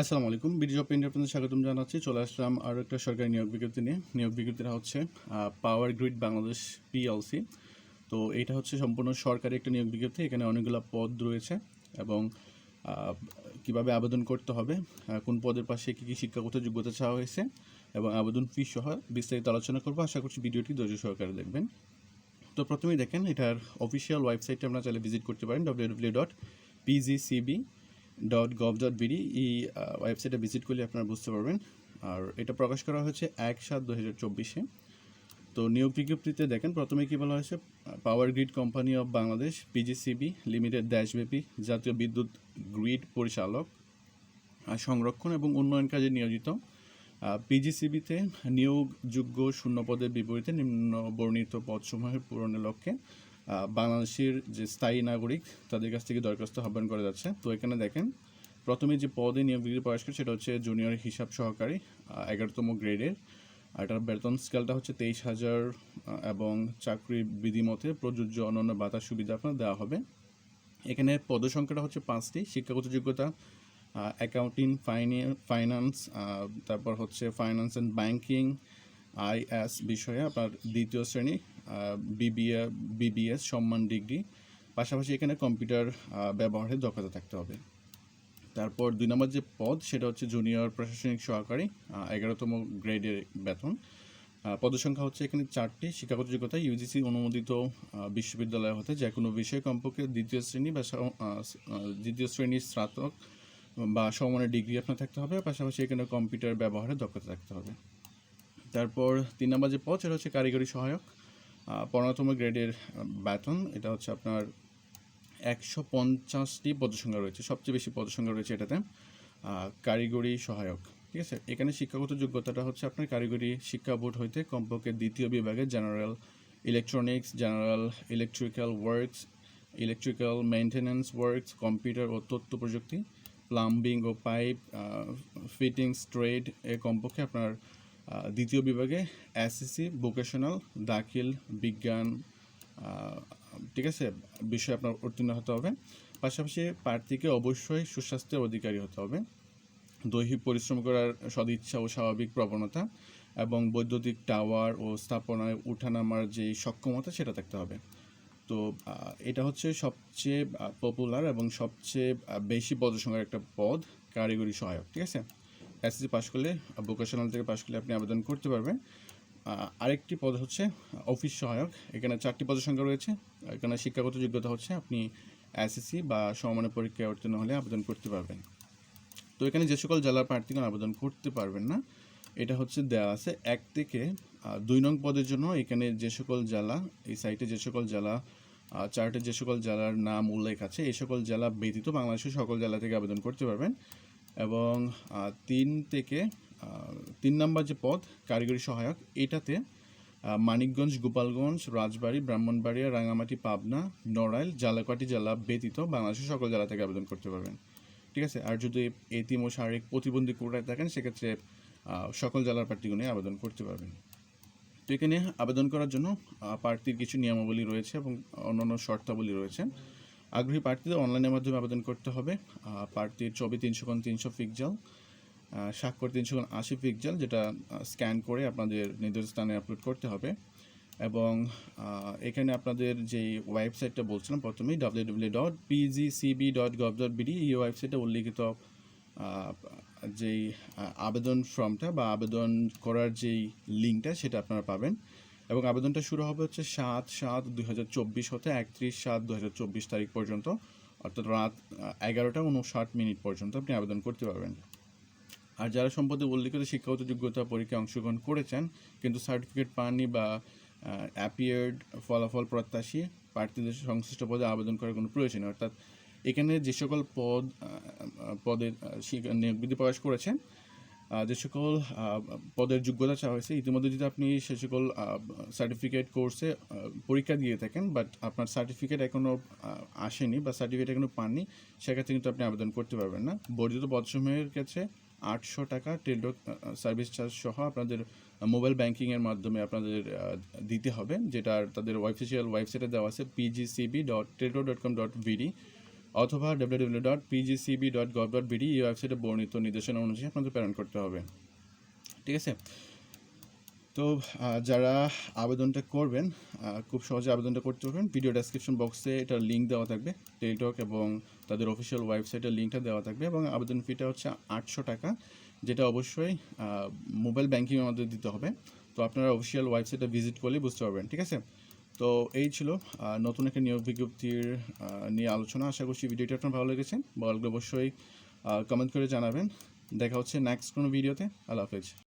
আসসালামু আলাইকুম BD job India আপনাদের স্বাগতম জানাচ্ছি। চলে আসলাম আরও একটা সরকারি নিয়োগ বিজ্ঞপ্তি নিয়ে। নিয়োগ বিজ্ঞপ্তিটা হচ্ছে পাওয়ার গ্রিড বাংলাদেশ পিএলসি তো এটা হচ্ছে সম্পূর্ণ সরকারি একটা নিয়োগ বিজ্ঞপ্তি। এখানে অনেকগুলো পদ রয়েছে এবং কীভাবে আবেদন করতে হবে কোন পদের পাশে কী কী শিক্ষাগত যোগ্যতা চাওয়া হয়েছে এবং আবেদন ফি সহ বিস্তারিত আলোচনা করব। আশা করছি ভিডিওটি ধৈর্য সহকারে দেখবেন। তো প্রথমেই দেখেন, এটার অফিসিয়াল ওয়েবসাইটে আপনারা চাইলে ভিজিট করতে পারেন W dot PGCB dot gov dot BD এই ওয়েবসাইটে ভিজিট করলে আপনারা বুঝতে পারবেন। আর এটা প্রকাশ করা হয়েছে এক সাত দু হাজার চব্বিশে। তো নিয়োগ বিজ্ঞপ্তিতে দেখেন, প্রথমে কী বলা হয়েছে? Power grid company of Bangladesh PGCB limited দেশব্যাপী জাতীয় বিদ্যুৎ গ্রিড পরিচালক সংরক্ষণ এবং উন্নয়ন কাজে নিয়োজিত। পিজিসিবিতে নিয়োগযোগ্য শূন্য পদের বিপরীতে নিম্ন বর্ণিত পদসমূহের পূরণের লক্ষ্যে বাংলাদেশের যে স্থায়ী নাগরিক তাদের কাছ থেকে দরখাস্ত আহ্বান করা যাচ্ছে। তো এখানে দেখেন, প্রথমে যে পদে নিয়োগ বিজ্ঞপ্তি প্রকাশ করে সেটা হচ্ছে জুনিয়র হিসাব সহকারী এগারোতম গ্রেডের। আর এটার বেতন স্কেলটা হচ্ছে তেইশ হাজার এবং চাকরি বিধিমতে প্রযোজ্য অন্যান্য ভাতা সুবিধা আপনার দেওয়া হবে। এখানে পদসংখ্যাটা হচ্ছে পাঁচটি, শিক্ষাগত যোগ্যতা অ্যাকাউন্টিং ফাইন্যান্স তারপর হচ্ছে ফাইন্যান্স অ্যান্ড ব্যাংকিং আইএস বিষয়ে আপনার দ্বিতীয় শ্রেণি বিবিএ বিবিএস সম্মান ডিগ্রি। পাশাপাশি এখানে কম্পিউটার ব্যবহারের দক্ষতা থাকতে হবে। তারপর দুই নম্বর যে পদ, সেটা হচ্ছে জুনিয়র প্রশাসনিক সহকারী এগারোতম গ্রেডের বেতন। পদসংখ্যা হচ্ছে এখানে চারটি। শিক্ষাগত যোগ্যতা ইউজিসি অনুমোদিত বিশ্ববিদ্যালয় হতে যে কোনো বিষয়ে কমপক্ষে দ্বিতীয় শ্রেণি বা দ্বিতীয় শ্রেণির স্নাতক বা সমমানের ডিগ্রি আপনার থাকতে হবে। পাশাপাশি এখানে কম্পিউটার ব্যবহারের দক্ষতা থাকতে হবে। তারপর তিন নম্বর যে পদ, সেটা হচ্ছে কারিগরি সহায়ক। পনেরোতম গ্রেডের বেতন এটা হচ্ছে আপনার একশো পঞ্চাশটি পদসংখ্যা রয়েছে, সবচেয়ে বেশি পদসংখ্যা রয়েছে এটাতে কারিগরি সহায়ক, ঠিক আছে? এখানে শিক্ষাগত যোগ্যতাটা হচ্ছে আপনার কারিগরি শিক্ষা বোর্ড হইতে কমপক্ষে দ্বিতীয় বিভাগে general electronics, general electrical works, electrical maintenance works, computer ও তথ্য প্রযুক্তি, প্লাম্বিং ও পাইপ ফিটিংস, ট্রেড, এ কমপক্ষে আপনার দ্বিতীয় বিভাগে এসএসসি ভোকেশনাল দাখিল, বিজ্ঞান ঠিক আছে, বিষয়ে আপনার উত্তীর্ণ হতে হবে। পাশাপাশি প্রার্থীকে অবশ্যই সুস্বাস্থ্যের অধিকারী হতে হবে। দৈহিক পরিশ্রম করার সদিচ্ছা ও স্বাভাবিক প্রবণতা এবং বৈদ্যুতিক টাওয়ার ও স্থাপনায় উঠানামার যে সক্ষমতা, সেটা থাকতে হবে। তো এটা হচ্ছে সবচেয়ে পপুলার এবং সবচেয়ে বেশি পদসংখ্যার একটা পদ কারিগরি সহায়ক, ঠিক আছে? এসএসসি পাশ করলে ভোকেশনাল থেকে পাশ করলে আপনি আবেদন করতে পারবেন। আরেকটি পদ হচ্ছে অফিস সহায়ক। এখানে চারটি পদের সংখ্যা রয়েছে। এখানে শিক্ষাগত যোগ্যতা হচ্ছে আপনি এসএসসি বা সমমানের পরীক্ষায় উত্তীর্ণ হলে আবেদন করতে পারবেন। তো এখানে যে সকল জেলার প্রার্থীগণ আবেদন করতে পারবেন না, এটা হচ্ছে দেওয়া আছে এক থেকে দুই নং পদের জন্য। এখানে যে সকল জেলা, এই সাইটে যে সকল জেলা চার্টে যে সকল জেলার নাম উল্লেখ আছে এই সকল জেলা ব্যতীত বাংলাদেশের সকল জেলা থেকে আবেদন করতে পারবেন। এবং তিন থেকে তিন নম্বর যে পদ, কারিগরি সহায়ক, এটাতে মানিকগঞ্জ, গোপালগঞ্জ, রাজবাড়ী, ব্রাহ্মণবাড়িয়া রাঙামাটি পাবনা, নড়াইল জালাকাটি জেলা ব্যতীত বাংলাদেশের সকল জেলা থেকে আবেদন করতে পারবেন। ঠিক আছে? আর যদি এতিম ও শারীরিক প্রতিবন্ধী কোটায় থাকেন, সেক্ষেত্রে সকল জেলার প্রার্থীগণে আবেদন করতে পারবেন। তো এখানে আবেদন করার জন্য প্রার্থীর কিছু নিয়মাবলী রয়েছে এবং অন্যান্য শর্তাবলী রয়েছে। আগ্রহী প্রার্থীদের অনলাইনের মাধ্যমে আবেদন করতে হবে। প্রার্থীর ছবি তিনশো কোন তিনশো পিক্সেল স্বাক্ষর তিনশো কোন আশি পিক্সেল যেটা স্ক্যান করে আপনাদের নির্দিষ্ট স্থানে আপলোড করতে হবে। এবং এখানে আপনাদের যে ওয়েবসাইটটা বলছিলাম প্রথমেই W W dot PG PGCB dot gov dot BD এই ওয়েবসাইটে উল্লিখিত যেই আবেদন ফর্মটা বা আবেদন করার যেই লিঙ্কটা সেটা আপনারা পাবেন। এবং আবেদনটা শুরু হবে হচ্ছে সাত সাত দুই হাজার চব্বিশ হতে একত্রিশ সাত দু হাজার চব্বিশ তারিখ পর্যন্ত, অর্থাৎ রাত এগারোটা উনষাট মিনিট পর্যন্ত আপনি আবেদন করতে পারবেন। আর যারা সম্পদে উল্লিখিত শিক্ষাগত যোগ্যতা পরীক্ষায় অংশগ্রহণ করেছেন, কিন্তু সার্টিফিকেট পাননি বা অ্যাপিয়ার্ড ফলাফল প্রত্যাশী, প্রার্থীদের সংশ্লিষ্ট পদে আবেদন করার কোনো প্রয়োজন অর্থাৎ এখানে যে সকল পদ পদের নিয়োগ প্রকাশ করেছেন যে সকল পদের যোগ্যতা চাওয়া হয়েছে, ইতিমধ্যে যদি আপনি সে সকল সার্টিফিকেট কোর্সে পরীক্ষা দিয়ে থাকেন বাট আপনার সার্টিফিকেট এখনও আসেনি বা সার্টিফিকেট এখনও পাননি, সেক্ষেত্রে কিন্তু আপনি আবেদন করতে পারবেন না। বর্ধিত পদসমূহের ক্ষেত্রে আটশো টাকা টেলডক সার্ভিস চার্জ সহ আপনাদের মোবাইল ব্যাংকিংয়ের মাধ্যমে আপনাদের দিতে হবে, যেটা তাদের অফিসিয়াল ওয়েবসাইটে দেওয়া আছে পিজিসিবি ডট টেলডো ডট কম ডট ভিডি অথবা W W dot dot dot এই ওয়েবসাইটে বর্ণিত নির্দেশনা অনুযায়ী আপনাদের প্রেরণ করতে হবে। ঠিক আছে? তো যারা আবেদনটা করবেন খুব সহজে আবেদনটা করতে পারবেন। ভিডিও ডেসক্রিপশন বক্সে এটার লিঙ্ক দেওয়া থাকবে টেলিটক এবং তাদের অফিসিয়াল ওয়েবসাইটের লিঙ্কটা দেওয়া থাকবে এবং আবেদন ফিটা হচ্ছে আটশো টাকা, যেটা অবশ্যই মোবাইল ব্যাঙ্কিংয়ের মধ্যে দিতে হবে। তো আপনারা অফিসিয়াল ওয়েবসাইটটা ভিজিট করলেই বুঝতে পারবেন, ঠিক আছে? তো এই ছিল নতুন একটা নিয়োগ বিজ্ঞপ্তির নিয়ে আলোচনা। আশা করছি ভিডিওটা আপনার ভালো লেগেছে। ভালো লাগলে অবশ্যই কমেন্ট করে জানাবেন। দেখা হচ্ছে নেক্সট কোনো ভিডিওতে আল্লাহ হাফেজ।